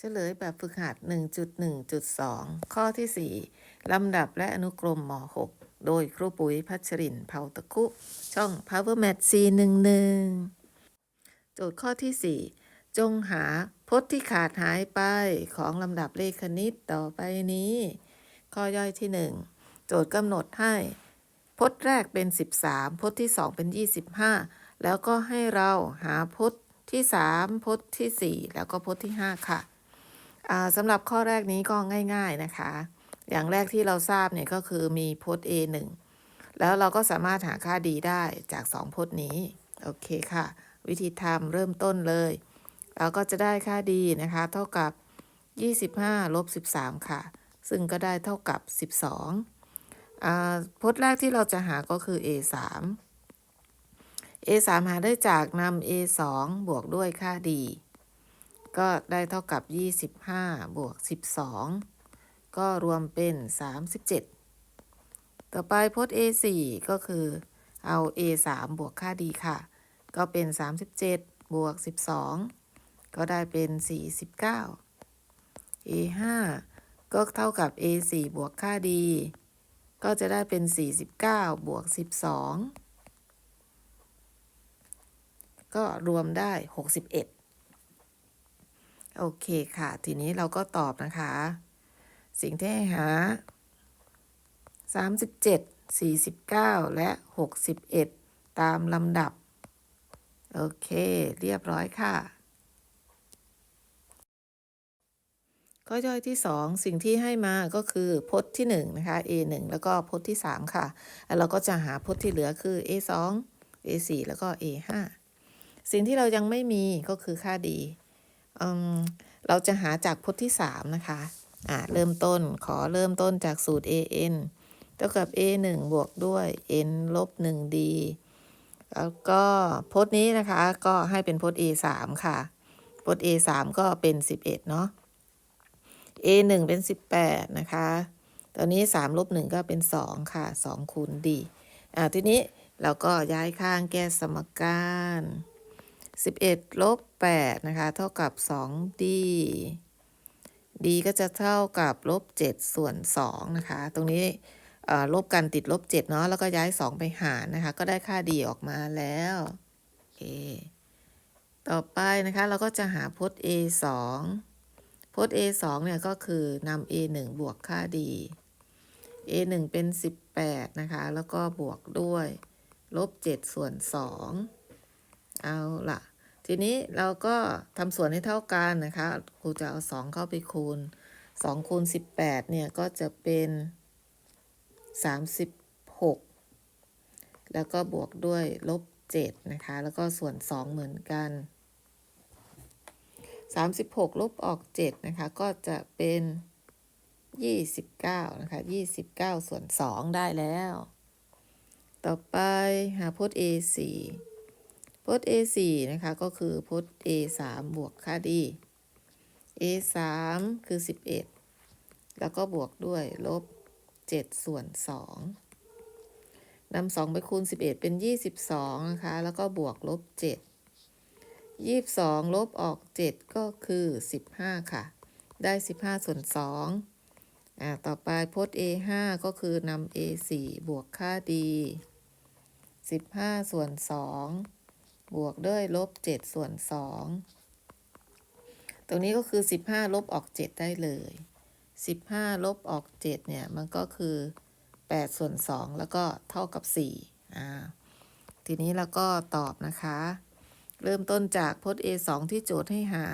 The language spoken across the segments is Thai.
เฉลยแบบฝึกหัด 1.1.2 ข้อที่ 4 ลำดับและอนุกรมม .6 โดยครูปุ๋ยพัชรินเผาตะคุ ช่อง Power Math C11 โจทย์ข้อที่ 4 จงหาพจน์ที่ขาดหายไปของลำดับเลขคณิตต่อไปนี้ ข้อย่อยที่ 1 โจทย์กำหนดให้ พจน์แรกเป็น 13 พจน์ที่ 2 เป็น 25 แล้วก็ให้เราหาพจน์ที่ 3 พจน์ที่ 4 แล้วก็พจน์ที่ 5 ค่ะ สำหรับข้อแรกนี้ก็ง่าย ๆนะคะ อย่างแรกที่เราทราบเนี่ยก็คือมีพจน์ A 1 แล้วเราก็สามารถหาค่าดีได้จาก 2พจน์นี้ โอเคค่ะ วิธีทำเริ่มต้นเลย เราก็จะได้ค่าดีนะคะ เท่ากับ 25ลบ13 ค่ะ ซึ่งก็ได้เท่ากับ 12อ่าพจน์แรกที่เราจะหาก็คือ A 3 A 3 หาได้จากนำ A 2 บวกด้วยค่าดี ก็ได้เท่ากับ 25 บวก 12 ก็รวมเป็น 37 ต่อไปพจน์ A 4 ก็คือเอา A 3 บวกค่าดีค่ะ ก็เป็น 37 บวก 12 ก็ได้เป็น 49 A 5 ก็เท่ากับ A 4 บวกค่าดี ก็จะได้เป็น 49 บวก 12 ก็รวมได้ 61 โอเคค่ะ ทีนี้เราก็ตอบนะคะ สิ่งที่ให้หา 37 49 และ 61 ตามลำดับ โอเค เรียบร้อยค่ะ ข้อย่อยที่ 2 สิ่งที่ให้มาก็คือพจน์ที่ 1 นะคะ A 1แล้วก็พจน์ที่ 3 ค่ะ แล้วเราก็จะหาพจน์ที่เหลือคือ A 2 A 4แล้วก็ A 5สิ่งที่เรายังไม่มีก็คือค่าดี เราจะหาจากพจน์ที่ 3 นะคะอ่าเริ่มต้นขอเริ่มต้นจากสูตร an เท่ากับ a 1บวกด้วย n ลบ 1d แล้วก็พจน์นี้นะคะก็ให้เป็นพจน์ a 3ค่ะ พจน์ a 3ก็เป็น 11 เนาะ a 1เป็น 18 นะคะ ตอนนี้ 3 ลบ 1 ก็เป็น 2 ค่ะ 2 คูณ d อ่าทีนี้เราก็ย้ายข้างแก้สมการ 11 ลบ 8 นะคะ เท่ากับ 2d d ก็จะเท่ากับลบ 7 ส่วน 2 นะคะ ตรงนี้ลบกันติดลบ 7 เนาะ แล้วก็ย้าย 2 ไปหารนะคะ ก็ได้ค่า d ออกมาแล้วโอเคต่อไปนะคะ เราก็จะหาพจน์ a 2พจน์ a 2เนี่ยก็คือนำ a 1บวกค่า d a 1เป็น 18 นะคะ แล้วก็บวกด้วย ลบ 7 ส่วน 2 เอาล่ะทีนี้เราก็ทำส่วนให้เท่ากันนะคะครูจะเอา 2 เข้าไปคูณ 2 คูณ 18 เนี่ย ก็จะเป็น 36 แล้วก็บวกด้วยลบ 7 นะคะ แล้วก็ส่วน 2 เหมือนกัน 36 ลบออก 7 นะคะ ก็จะเป็น 29 นะคะ 29 ส่วน 2 ได้แล้ว ต่อไปหาพจน์ a 4 พจน์ a 4 นะคะก็คือพจน์ a 3 บวกค่าดี a 3 คือ 11 แล้วก็บวกด้วยลบ 7 ส่วน 2นำ2ไปคูณ 11 เป็น 22 นะคะ แล้วก็บวกลบ 7 22 ลบออก 7 ก็คือ 15 ค่ะ ได้ 15 ส่วน 2 อ่า ต่อไปพจน์ a 5 ก็คือนำ a 4 บวกค่าดี15 ส่วน 2 บวกด้วยลบ7ส่วน2ตรงนี้ก็คือ15ลบออก7ได้เลย15ลบออก7เนี่ย มันก็คือ8ส่วน2แล้วก็เท่ากับ4อ่าทีนี้เราก็ตอบนะคะ เริ่มต้นจากพจน์ a 2ที่โจทย์ให้หา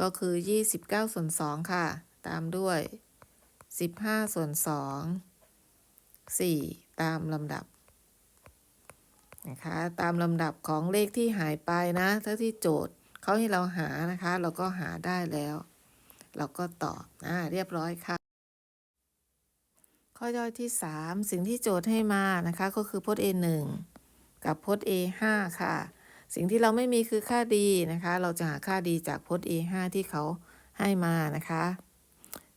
ก็คือ 29 ส่วน 2 ค่ะ ตามด้วย 15 ส่วน 2 4 ตามลำดับ นะคะตามลำดับของเลขที่หายไปนะถ้าที่โจทย์เขาให้เราหานะคะ เราก็หาได้แล้ว เราก็ตอบอ่าเรียบร้อยค่ะ ข้อย่อยที่ 3 สิ่งที่โจทย์ให้มานะคะก็คือพจน์ a 1 กับพจน์ a 5 ค่ะ สิ่งที่เราไม่มีคือค่าดีนะคะ เราจะหาค่าดีจากพจน์ a 5 ที่เขาให้มานะคะ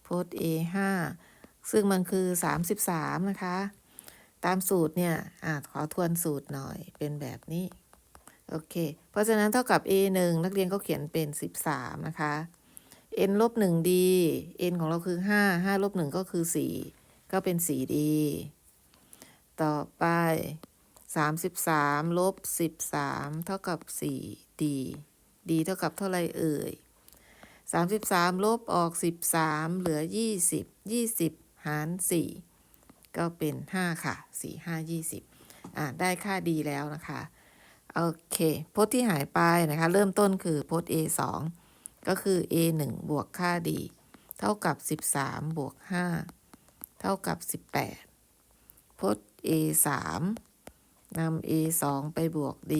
พจน์ a 5 ซึ่งมันคือ 33 นะคะ ตามสูตรเนี่ยอ่าขอทวนสูตรหน่อยเป็นแบบนี้ โอเค เพราะฉะนั้นเท่ากับ a 1นักเรียนก็เขียนเป็น 13 นะคะ n ลบหนึ่ง d n ของเราคือห้าห้าลบหนึ่งก็คือสี่ก็เป็นสี่ d ต่อไปสามสิบสามลบสิบสามเท่ากับสี่ d d เท่ากับเท่าไรเอ่ยสามสิบสามลบออกสิบสามเหลือยี่สิบยี่สิบหารสี่ ก็เป็นห้าค่ะสี่ห้ายี่สิบอ่าได้ค่า d แล้วนะคะ โอเคพจน์ที่หายไปนะคะ เริ่มต้นคือพจน์ a 2ก็คือ a 1บวกค่า d เท่ากับ 13 บวก 5 เท่ากับ 18 พจน์ a 3นำ a 2ไปบวก d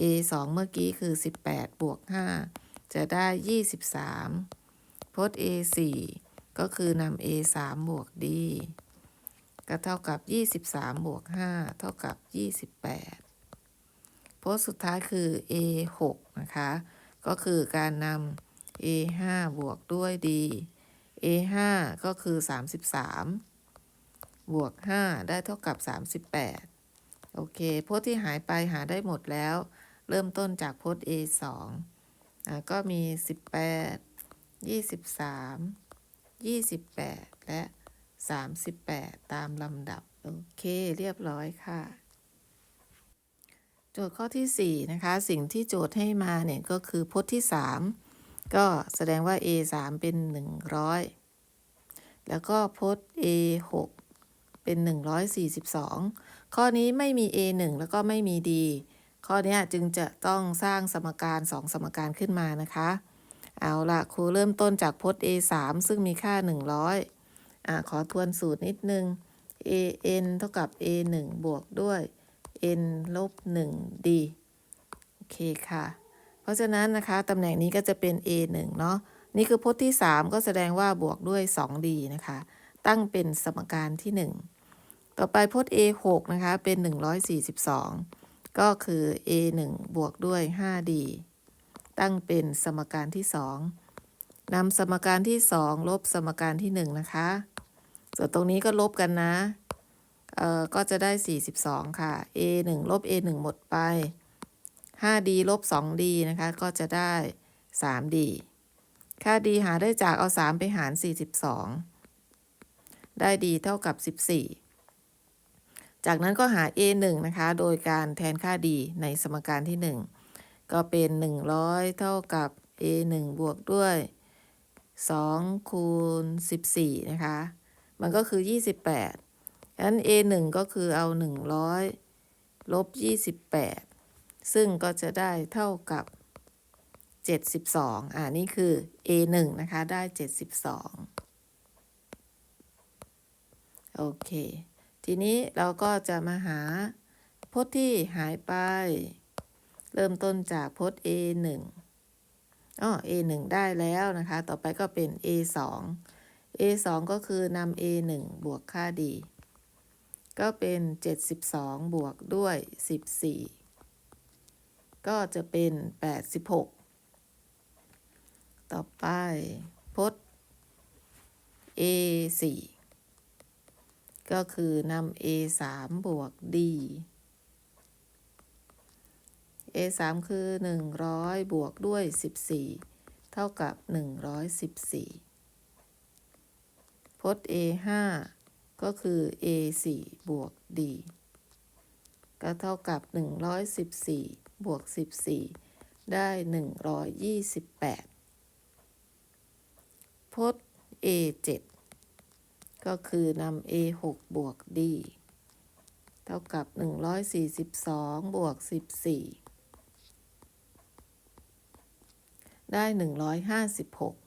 a 2เมื่อกี้คือ 18 บวก 5 จะได้ 23 พจน์ a 4ก็คือนำ a 3บวก d ก็เท่ากับ 23 บวก 5 เท่ากับ 28 โพสต์สุดท้ายคือ a 6นะคะ ก็คือการนำ a 5บวกด้วย d a 5ก็คือ 33 บวก 5 ได้เท่ากับ 38 โอเค โพสต์ที่หายไปหาได้หมดแล้ว เริ่มต้นจากโพสต์ a 2อะก็มี 18 23 28 และ 38 ตามลำดับ โอเคเรียบร้อยค่ะ โจทย์ข้อที่ 4 นะคะ สิ่งที่โจทย์ให้มาเนี่ย ก็คือพจน์ที่ 3 ก็แสดงว่า a 3เป็น 100 แล้วก็พจน์ a 6เป็น 142 ข้อนี้ไม่มี a 1แล้วก็ไม่มี d ข้อนี้จึงจะต้องสร้างสมการ 2 สมการขึ้นมานะคะ เอาละครูเริ่มต้นจากพจน์ a 3ซึ่งมีค่า 100 อขอทวนสูตรนิดนึง a n เท่ากับ a 1บวกด้วย n ลบ1 d โอเคค่ะ เพราะฉะนั้นนะคะตำแหน่งนี้ก็จะเป็น a 1เนาะ นี่คือพจน์ที่ 3 ก็แสดงว่าบวกด้วย 2d นะคะ ตั้งเป็นสมการที่ 1 ต่อไปพจน์ a 6นะคะ เป็น 142 ก็คือ a 1บวกด้วย 5d ตั้งเป็นสมการที่ 2นำสมการที่ 2 ลบสมการที่ 1 นะคะ ส่วนตรงนี้ก็ลบกันนะ เอ่อ ก็จะได้ 42 ค่ะ a 1ลบ a 1หมดไป 5d ลบ 2d นะคะ ก็จะได้ 3d ค่า d หาได้จากเอา 3 ไปหาร 42 ได้ d เท่ากับ 14 จากนั้นก็หา a 1นะคะ โดยการแทนค่า d ในสมการที่ 1 ก็เป็น 100 เท่ากับ a 1บวกด้วย 2 คูณ 14 นะคะ มันก็คือ 28ฉะนั้น a 1ก็คือเอา 100 ลบ 28 ซึ่งก็จะได้เท่ากับ 72 อ่านี่คือ a 1นะคะ ได้ 72 โอเค ทีนี้เราก็จะมาหาพจน์ที่หายไป เริ่มต้นจากพจน์ a 1อ๋อ a 1ได้แล้วนะคะ ต่อไปก็เป็น a 2 a 2ก็คือนำ a 1บวกค่า d ก็เป็น 72 บวกด้วย 14 ก็จะเป็น 86 ต่อไปพจน์ a 4ก็คือนำ a 3บวก d a 3คือ 100 บวกด้วย 14 เท่ากับ 114 พจน์ a 5ก็คือ a 4บวก d ก็เท่ากับ 114 บวก 14 ได้ 128 พจน์ a 7ก็คือนำ a 6บวก d เท่ากับ 142 บวก 14 ได้ 156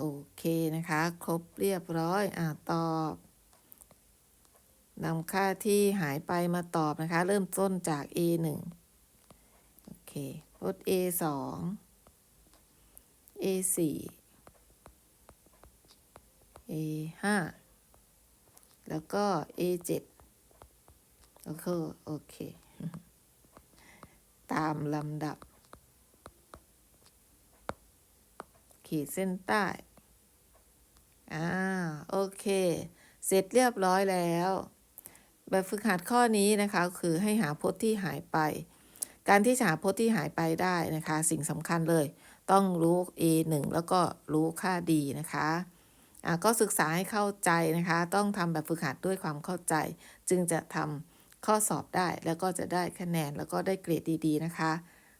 โอเคนะคะ ครบเรียบร้อยอ่าตอบนำค่าที่หายไปมาตอบนะคะ เริ่มต้นจาก a 1โอเคพจน์ a 2 a 4 a 5แล้วก็ a 7โอเคโอเค ตามลำดับ ขีดเส้นใต้ อ่าโอเค เสร็จเรียบร้อยแล้ว แบบฝึกหัดข้อนี้นะคะคือให้หาพจน์ที่หายไป การที่จะหาพจน์ที่หายไปได้นะคะ สิ่งสำคัญเลย ต้องรู้ a 1แล้วก็รู้ค่า d นะคะอะก็ศึกษาให้เข้าใจนะคะ ต้องทำแบบฝึกหัดด้วยความเข้าใจ จึงจะทำข้อสอบได้แล้วก็จะได้คะแนนแล้วก็ได้เกรดดี ๆ นะคะ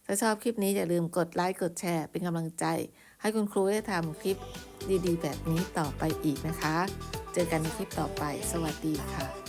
ถ้าชอบคลิปนี้อย่าลืมกดไลค์กดแชร์เป็นกำลังใจ ให้คุณครูได้ทำคลิปดีๆ แบบนี้ต่อไปอีกนะคะ เจอกันในคลิปต่อไป สวัสดีค่ะ